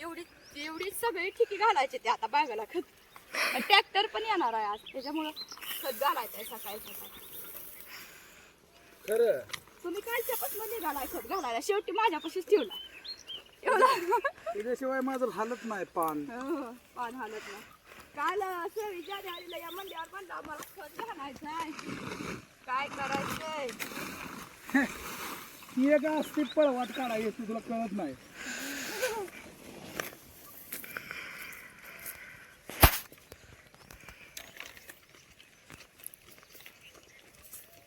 एवढी एवढी सगळी ठिकी घालायचे ते आता बागाला खत. ट्रॅक्टर पण येणार आहे आज त्याच्यामुळं खत घालायचं आहे सकाळी सकाळी. खरं? तुम्ही कालच्यापासून निघालाय खत घालायला शेवटी माझ्यापाशीच ठेवला. एवढा. त्याच्याशिवाय माझं हालत नाही पान. हो, पान हालत नाही. काल सेवी जानेवारीला या मंदिरावर म्हणलं आम्हाला खत घालायचं आहे. काय करायचंय? ती एक असते पळवाट काढा येते तुला कळत नाही.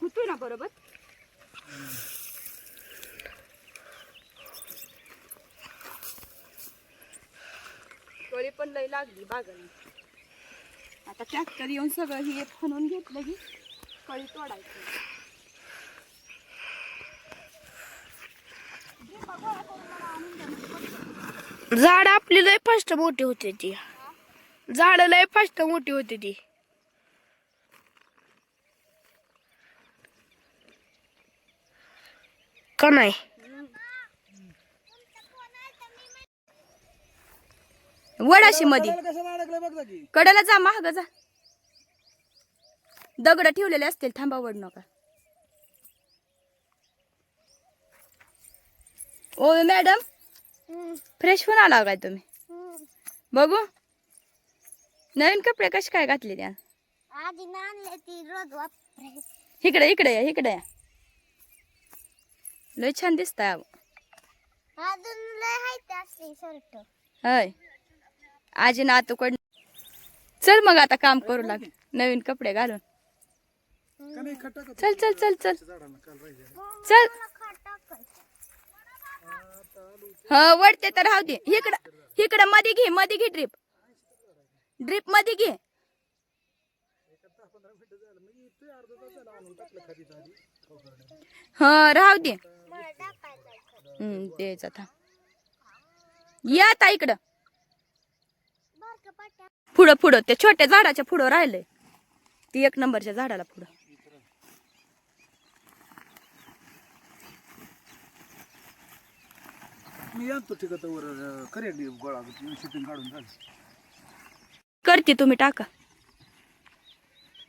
होतोय ना बरोबर? कळी पण लई लागली बागाला आता ट्रॅक्टर येऊन सगळं हे फणून घेतलं की कळी तोडायची. झाड आपली लय फास्ट मोठी होती ती. झाड लय फास्ट मोठी होती ती. का नाही वडाशी की कडेला जा महाग जा. दगड ठेवलेले असतील थांबा वड नका. ओ मॅडम फ्रेश होऊन आला काय तुम्ही? बघू. नवीन कपडे कसे काय घातले त्या? इकडे इकडे या इकडे या. लय छान दिसताय अहो. अजून लय हाय ते असते शर्ट. होय. आजी चल मग आता काम करू लाग. नवीन कपडे घालून. चल चल चल चल. चल. हा वडते तर राहू दे. इकडं इकडं मध्ये घे मध्ये घे ड्रिप ड्रिपमध्ये घे. हा राहू दे. तेच आता. या आता इकडं. पुढं पुढं त्या छोट्या झाडाच्या पुढं राहिलंय. ती एक नंबरच्या झाडाला पुढं. मी आणतो ठिकाण वर करेल गोळा शिटिंग काढून झालं करते तुम्ही टाका.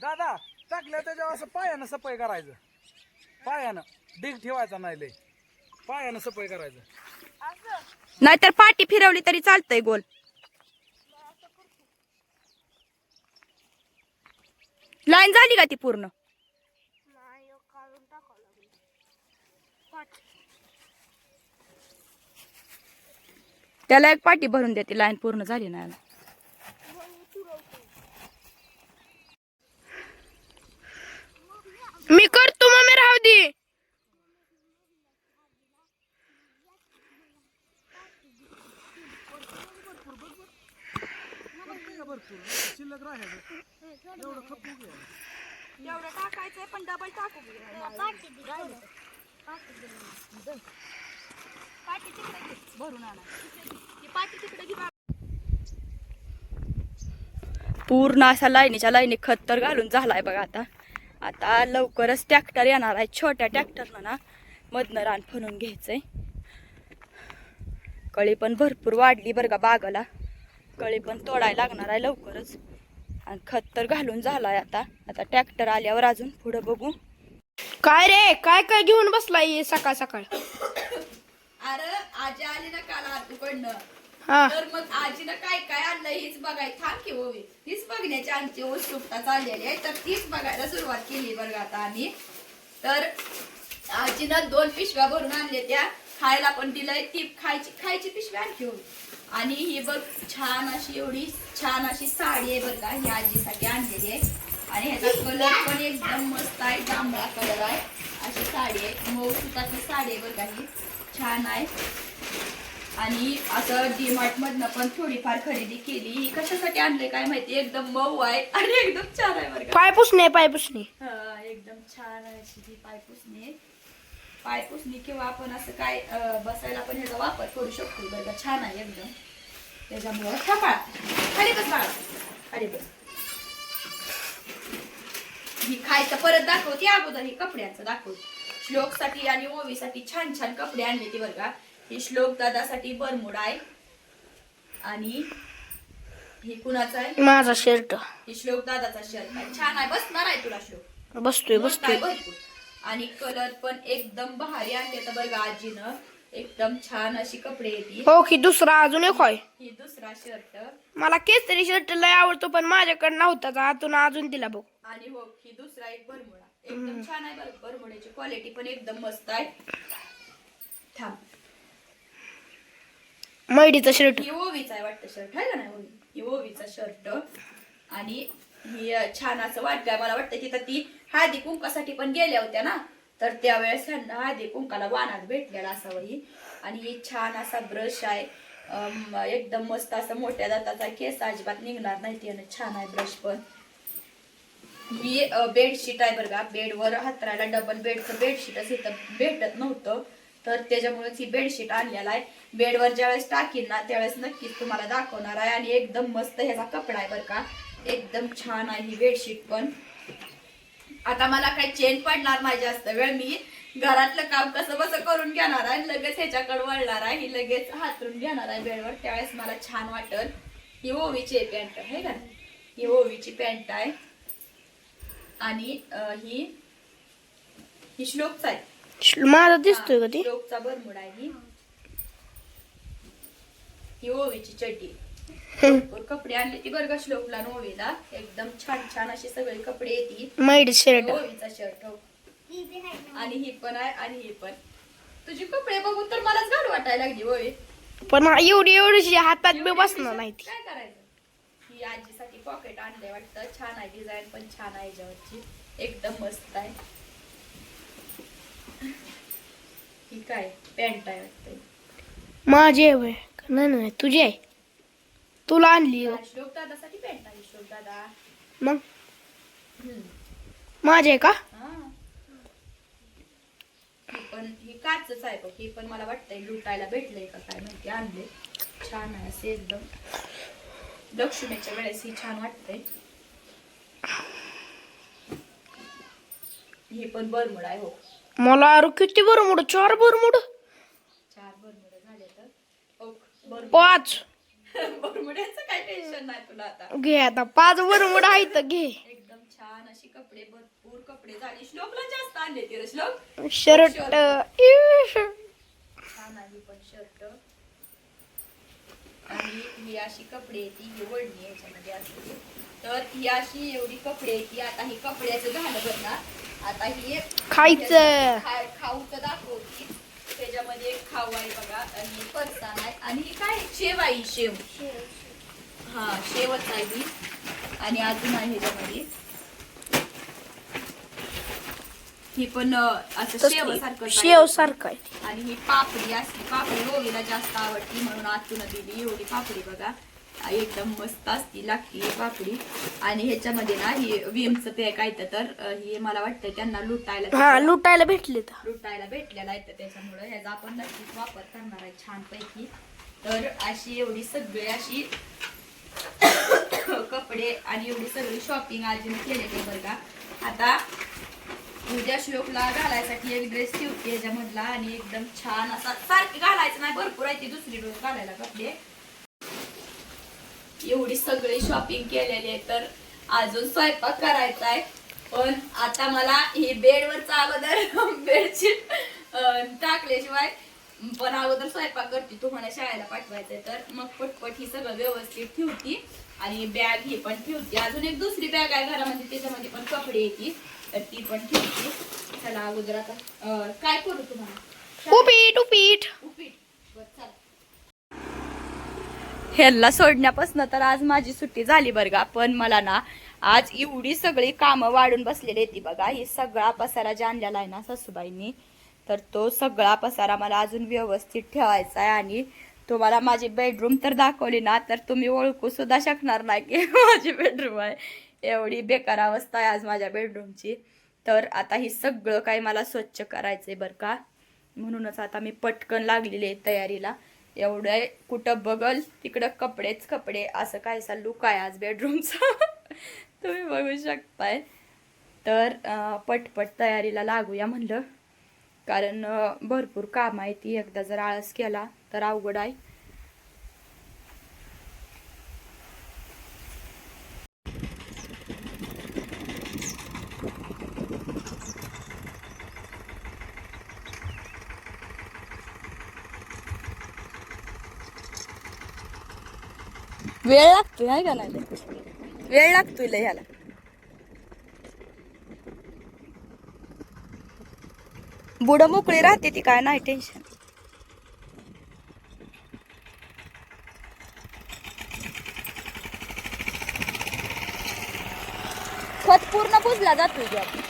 दादा टाकल्या त्याच्यावर असं पायानं सफाई करायचं. पायानं डिग ठेवायचा नाही लय. पायानं सफाई करायचं. नाहीतर पाठी फिरवली तरी चालतंय गोल. लाईन झाली का ती पूर्ण? त्याला एक पाठी भरून देते लाईन पूर्ण झाली नाही मी करतो मम्मी राहू दे शिल्लक राहायचं एवढं खपू घे एवढं टाकायचंय पण डबल टाकू भरून आणा ती पाटी तिकडे घे बा. पूर्ण असा लाईनीच्या लाईनी खत तर घालून झालाय बघा आता. आता लवकरच ट्रॅक्टर येणार आहे. छोट्या ट्रॅक्टरनं ना मधनं रान फणून घ्यायचंय. कळी पण भरपूर वाढली बरं का बागाला. कळी पण तोडायला लागणार आहे लवकरच. आणि खत तर घालून झालाय आता. आता ट्रॅक्टर आल्यावर अजून पुढं बघू. काय रे? काय काय घेऊन बसलाय सकाळ सकाळ? अरे आजी आली ना काल आतूकडनं. हा. तर मग आजीनं काय काय आणलं हीच बघाय थांब की ओवी हीच बघण्याची आमची उत्सुकता चाललेली आहे. तर तीच बघायला सुरुवात केली बरं का आता आम्ही. तर आजीनं दोन पिशव्या भरून आणल्या त्या. खायला पण दिलंय. ती खायची खायची पिशवी आणखी होती आणि ही बघ छान अशी एवढी छान अशी साडी आहे बरं का ही आजीसाठी आणलेली आहे. आणि ह्याचा कलर पण एकदम मस्त आहे जांभळा कलर आहे. अशी साडी आहे मऊ सुताची साडी आहे बरं का ही. छान आहे. आणि असं मधनं पण थोडीफार खरेदी केली. ही कशासाठी आणले काय माहिती? एकदम मऊ आहे. आणि एकदम छान आहे बरं का. पाय पुसणे पाय पुसणे हा, एकदम छान आहे अशी ही पायपुसणी पायपुसणी किंवा आपण असं काय बसायला पण ह्याचा वापर करू शकतो. बरं का? छान आहे एकदम. त्याच्यामुळं थांबा खाली बस बाळा. खाली बस. ही खायचं परत दाखवते अगोदर ही कपड्याचं दाखवते. श्लोकसाठी आणि ओवीसाठी छान छान कपडे आणले ती बरं का? ही श्लोक दादासाठी बरमुडा आहे. आणि हे कुणाचा आहे? माझा शर्ट हे श्लोक दादाचा शर्ट आहे छान आहे. बसणार आहे तुला श्लोक. बसतोय बसतोय. भरपूर. आणि कलर पण एकदम भारी आणले तर बरं आजीनं एकदम छान अशी कपडे येते हो की दुसरा अजून एक होय. ही दुसरा शर्ट मला केसरी शर्ट लय आवडतो पण माझ्याकडे नव्हता आतून अजून दिला बघ. आणि हो ही दुसरा एक बरमुडा एकदम छान आहे बरं क्वालिटी पण एकदम मस्त आहे. थांब. मैडीचा शर्ट ही ओवीचा आहे वाटतं शर्ट आहे का नाही? ओवी. ही ओवीचा शर्ट आणि ही छान असं वाटलं मला वाटतं तिथं ती हळदी कुंकासाठी पण गेल्या होत्या ना. तर त्यावेळेस ह्यांना हळदी कुंकाला वानात भेटलेला असावं ही आणि ही छान असा ब्रश आहे. एकदम मस्त असं मोठ्या दाताचा केस अजिबात निघणार नाही. त्यानं छान आहे ब्रश पण. ही बेडशीट आहे बरं का. बेडवर हातरायला डबल बेडचं बेडशीटच इथं भेटत नव्हतं. तर त्याच्यामुळेच ही बेडशीट आणलेला आहे. बेडवर ज्यावेळेस टाकीन ना त्यावेळेस नक्कीच तुम्हाला दाखवणार आहे. आणि एकदम मस्त ह्याचा कपडा आहे बरं का. एकदम छान आहे ही बेडशीट पण. आता मला काही चेन पडणार नाही जास्त वेळ. मी घरातलं काम कसं बसं करून घेणार आहे लगेच ह्याच्याकडे वळणार आहे. ही लगेच हातरून घेणार आहे बेडवर. त्यावेळेस मला छान वाटल. ही ओवीची पॅन्ट आहे का? ही ओवीची पॅन्ट आहे. आणि ही ही श्लोकचा आहे. माझा दिसतोय श्लोकचा बरमुडा आहे ही. ही ओवीची चड्डी भरपूर कपडे आणले ती बरं का श्लोकला ओवीला एकदम छान छान असे सगळे कपडे येतील. Maddie shirt. ओवीचा शर्ट हो. आणि ही पण आहे आणि ही पण. तुझे कपडे बघून तर मलाच घाल वाटायला लागली ओवी पण एवढी एवढीशी हातात बी बसणार नाही काय करायचं? ही आजीसाठी पॉकेट आणले वाटतं. छान आहे डिझाईन पण छान आहे याच्यावरची. एकदम मस्त आहे. ही काय? पॅन्ट आहे वाटतं. माझी आहे. नाही नाही तुझी आहे? तुला आणली. दादासाठी पॅन्ट आहे श्लोक दादा मग. माझी का? पण ही काचच आहे बघ ही पण मला वाटतंय लुटायला भेटलंय का काय माहिती आणले. छान आहे असे एकदम. दक्षिणेच्या वेळेस ही छान वाटते ही पण बरमुड आहे हो. मला अरे किती बरं मोड चार बरं मोड चार बरमुड झाले तर. ओक बरमुड. पाच. बरमुड्याचं काय टेन्शन नाही तुला आता? घे आता. पाच बरं मोड आहे तर घे. एकदम छान अशी कपडे भरपूर कपडे झाले. श्लोकला जास्त आणले तिला श्लोक? शर्ट. छान आहे पण शर्ट. आणि ही अशी कपडे येते ही ओढणी याच्यामध्ये असते तर ही अशी एवढी कपडे येते आता ही कपड्याचं झालं बरं ना. आता ही खायचं. खाऊचं दाखवती त्याच्यामध्ये एक खाऊ आहे बघा आणि फरसाण आहे. आणि ही काय? शेव आहे शेव. हा शेवच आहे ही. आणि अजून आहे ह्याच्यामध्ये. ही पण असं शेव सारखं शेव सारखं आहे. आणि ही पापडी असते. पापडी ओवीला जास्त आवडती म्हणून आतून दिली एवढी पापडी बघा. एकदम मस्त असती लागती पापडी आणि ह्याच्यामध्ये ना ही विमचं पॅक आहे तर ही मला वाटतं त्यांना लुटायला लुटायला भेटले लुटायला भेटलेला आहे त्याच्यामुळे. ह्याचा आपण नक्कीच वापर करणार आहे छानपैकी. तर अशी एवढी सगळी अशी कपडे आणि एवढी सगळी शॉपिंग आजीने केलेली आहे बरं का. आता उद्या श्लोकला घालायसाठी एक ड्रेस ठेवते याच्यामधला आणि एकदम छान असा सारखी घालायचं नाही. भरपूर आहे ती दुसरी ड्रेस घालायला कपडे. एवढी सगळी शॉपिंग केलेली आहे तर अजून स्वयंपाक करायचा आहे. पण आता मला ही बेडवरचा अगोदर बेडशीट टाकल्याशिवाय पण अगोदर स्वयंपाक करते. तुम्हाला शाळेला पाठवायचंय. तर मग पटपट ही सगळं व्यवस्थित ठेवती. आणि बॅग ही पण ठेवते. अजून एक दुसरी बॅग आहे घरामध्ये. त्याच्यामध्ये पण कपडे येते तर ती पण ठेवते. चला अगोदर आता काय करू तुम्हाला? उपीट उपीट. उपीट. बरं, चला. ह्याला सोडण्यापासून तर आज माझी सुट्टी झाली बरं का. पण मला ना आज एवढी सगळी कामं वाढून बसलेली ती बघा. ही सगळा पसारा जे आणलेला आहे ना सासूबाईंनी तर तो सगळा पसारा मला अजून व्यवस्थित ठेवायचा आहे आणि तुम्हाला माझी बेडरूम तर दाखवली ना तर तुम्ही ओळखू सुद्धा शकणार नाही की माझी बेडरूम आहे. एवढी बेकार अवस्था आहे आज माझ्या बेडरूमची तर आता ही सगळं काही मला स्वच्छ करायचंय बरं का. म्हणूनच आता मी पटकन लागलेली आहे तयारीला. एवढं कुठं बघल तिकडं कपडेच कपडे असं कायसा लुक आहे आज बेडरूमचा तुम्ही बघू शकताय. तर पटपट तयारीला लागूया म्हणलं. कारण भरपूर काम आहे ती. एकदा जर आळस केला तर अवघड आहे. वेळ लागतोय नाही का नाही? वेळ लागतोय ह्याला. बुडं मोकळी राहते ती काय नाही टेन्शन खत पूर्ण पुजला जातोय की